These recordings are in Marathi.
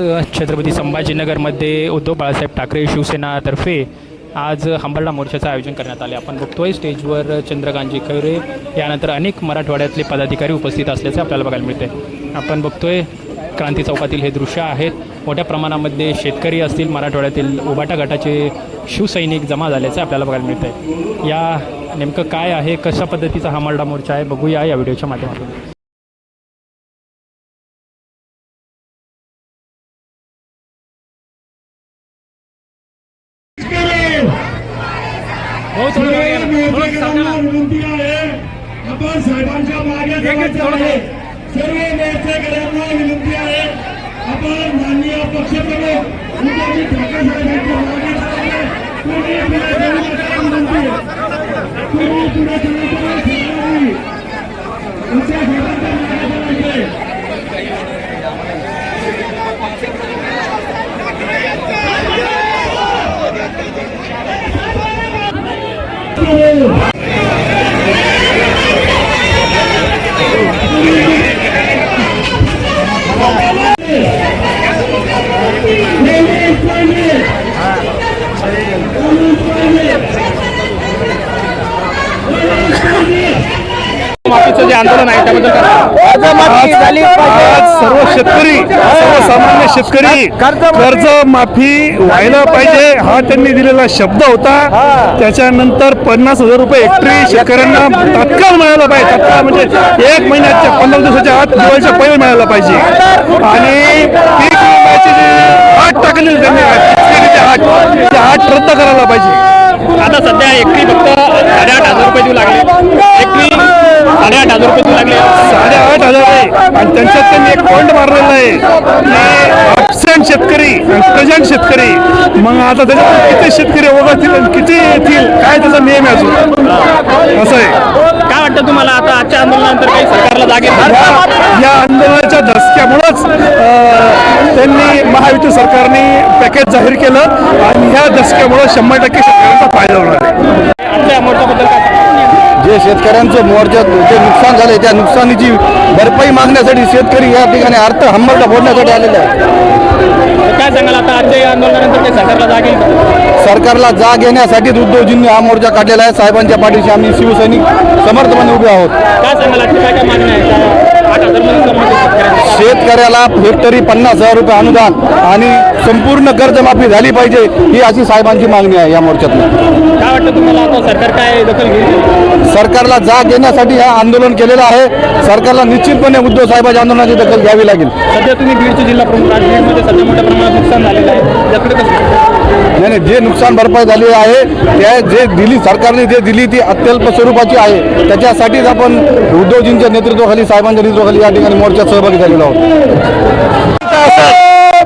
छत्रपती संभाजीनगरमध्ये उद्धव बाळासाहेब ठाकरे शिवसेनातर्फे आज हंबरडा मोर्चाचं आयोजन करण्यात आले. आपण बघतोय स्टेजवर चंद्रकांतजी खैरे यानंतर अनेक मराठवाड्यातले पदाधिकारी उपस्थित असल्याचे आपल्याला बघायला मिळते आपण बघतोय क्रांती चौकातील हे दृश्य आहेत. मोठ्या प्रमाणामध्ये शेतकरी असतील मराठवाड्यातील उबाटा गटाचे शिवसैनिक जमा झाल्याचे आपल्याला बघायला मिळते या नेमकं काय आहे कशा पद्धतीचा हा मोर्चा आहे बघूया या व्हिडिओच्या माध्यमातून. विनंती आहे आपण साहेबांच्या मागे आहे. सर्व मोर्चेकऱ्यांना विनंती आहे. आपण माननीय पक्षप्रमुख ठाकरे साहेबांच्या मागे विनंती आहे. Bravo! माफीचं जे आंदोलन आहे त्याबद्दल? आज सर्व शेतकरी सर्वसामान्य शेतकरी कर्ज माफी व्हायला पाहिजे. हा त्यांनी दिलेला शब्द होता. त्याच्यानंतर पन्नास हजार रुपये हेक्टरी शेतकऱ्यांना तात्काळ मिळायला पाहिजे. तात्काळ म्हणजे एक महिन्याच्या पंधरा दिवसाच्या आत दिवाळीच्या पहिले मिळायला पाहिजे. आणि पीक विम्याची जी आठ टाकलेली त्यांनी आठ आठ रद्द करायला पाहिजे. आता सध्या एकरी फक्त साडेआठ हजार रुपये देऊ लागले. साडेआठ हजार रुपये लागले. साडेआठ हजार आहे. आणि त्यांच्यात त्यांनी एक पॉईंट मारलेला आहे. की ॲबसेंट शेतकरी प्रेझेंट शेतकरी. मग आता त्याच्यात किती शेतकरी वगळतील आणि किती येतील? काय त्याचा नियम आहे अजून? असं आहे. काय वाटतं तुम्हाला आता आजच्या आंदोलनानंतर काही सरकारला जागे या आंदोलनाच्या धसक्यामुळंच त्यांनी महायुती सरकारने पॅकेज जाहीर केलं आणि ह्या धसक्यामुळं शंभर टक्के शेतकऱ्यांचा फायदा होणार आहे. आजच्या मोर्चाबद्दल काय? जे शेतकऱ्यांचं मोर्चात जे नुकसान झालंय त्या नुकसानीची भरपाई मागण्यासाठी शेतकरी या ठिकाणी अर्थ हंबरटा फोडण्यासाठी आलेले आहे काय सांगाल आता आजच्या या आंदोलनानंतर काही सरकारला जाग येईल? सरकारला जाग येण्यासाठीच उद्धवजींनी हा मोर्चा काढलेला आहे. साहेबांच्या पाठीशी आम्ही शिवसैनिक समर्थपणे उभे आहोत. काय सांगाल आजची काय काय मागण्या आहेत शेतकऱ्याला हेक्टरी पन्नास हजार रुपये अनुदान आणि संपूर्ण कर्जमाफी झाली पाहिजे ही अशी साहेबांची मागणी आहे या मोर्चातून. काय वाटतं तुम्हाला आता सरकार काय दखल घेईल? सरकारला जाग येण्यासाठी हा आंदोलन केलेलं आहे. सरकारला निश्चितपणे उद्धव साहेबांच्या आंदोलनाची दखल घ्यावी लागेल. सध्या तुम्ही बीडचे जिल्हा प्रमुख बीडमध्ये सध्या मोठ्या प्रमाणात नुकसान झालेलं आहे. कसं नाही नाही जे नुकसान भरपाई झाली आहे त्या जे दिली सरकारने जे दिली ती अत्यल्प स्वरूपाची आहे. त्याच्यासाठीच आपण उद्धवजींच्या नेतृत्वाखाली साहेबांच्या नेतृत्वाखाली या ठिकाणी मोर्चात सहभागी झालेलो आहोत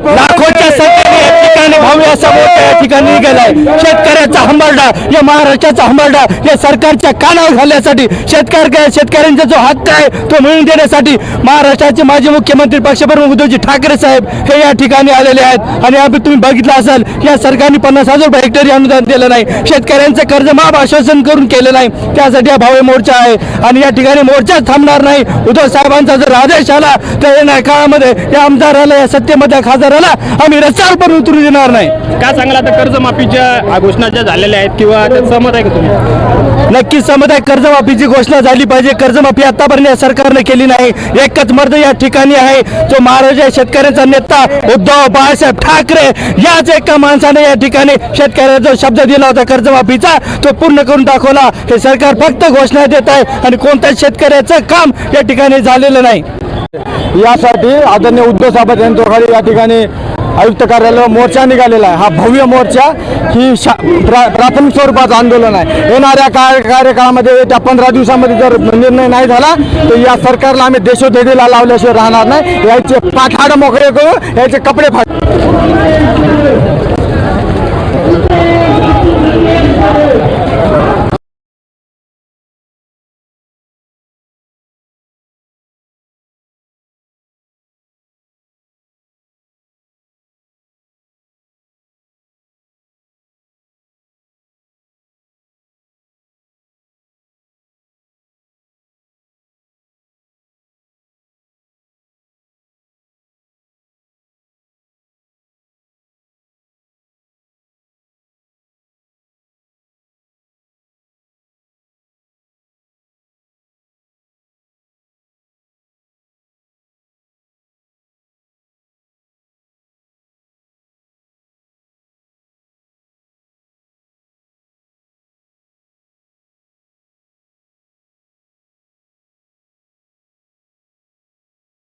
लाखोच्या संख्येने या ठिकाणी भावी असा मोठा या ठिकाणी निघालाय. शेतकऱ्याचा हंबरडा या महाराष्ट्राचा हंबरडा या सरकारच्या कानावर घालण्यासाठी शेतकऱ्या शेतकऱ्यांचा जो हक्क आहे तो मिळवून देण्यासाठी महाराष्ट्राचे माजी मुख्यमंत्री पक्षप्रमुख उद्धवजी ठाकरे साहेब हे या ठिकाणी आलेले आहेत. आणि आम्ही तुम्ही बघितलं असाल या सरकारने पन्नास हजार रुपये हेक्टरी अनुदान दिलं नाही. शेतकऱ्यांचं कर्ज माफ आश्वासन करून केलं नाही. त्यासाठी हा भावे मोर्चा आहे. आणि या ठिकाणी मोर्चा थांबणार नाही. उद्धव साहेबांचा जर आदेश आला तर येणाऱ्या काळामध्ये या आमदाराला या सत्तेमध्ये खासदाराला आम्ही रस्त्यावर पण उतरू देणार नाही. काय सांगाल आता कर्जमाफीच्या घोषणा ज्या झालेल्या आहेत किंवा त्यात सहमत आहे का तुम्ही? नक्कीच समुदाय कर्जमाफीची घोषणा झाली पाहिजे. कर्जमाफी आतापर्यंत या सरकारने केली नाही. एकच मर्द या ठिकाणी आहे. जो महाराष्ट्र शेतकऱ्यांचा नेता उद्धव बाळासाहेब ठाकरे याच एका माणसाने या ठिकाणी शेतकऱ्याचा जो शब्द दिला होता कर्जमाफीचा. तो पूर्ण करून दाखवला. हे सरकार फक्त घोषणा देत आहे आणि कोणत्याच शेतकऱ्याचं काम या ठिकाणी झालेलं नाही. यासाठी आदरणीय उद्धव साहेब यांच्याखाली या ठिकाणी आयुक्त कार्यालय मोर्चा निघालेला आहे. हा भव्य मोर्चा ही शा प्रा प्राथमिक स्वरूपाचं आंदोलन आहे. येणाऱ्या काय कार्यकाळामध्ये त्या पंधरा दिवसामध्ये जर निर्णय नाही झाला तर या सरकारला आम्ही देशोधडीला लावल्याशिवाय राहणार नाही. याचे पाठाड मोकळे करू याचे कपडे फाट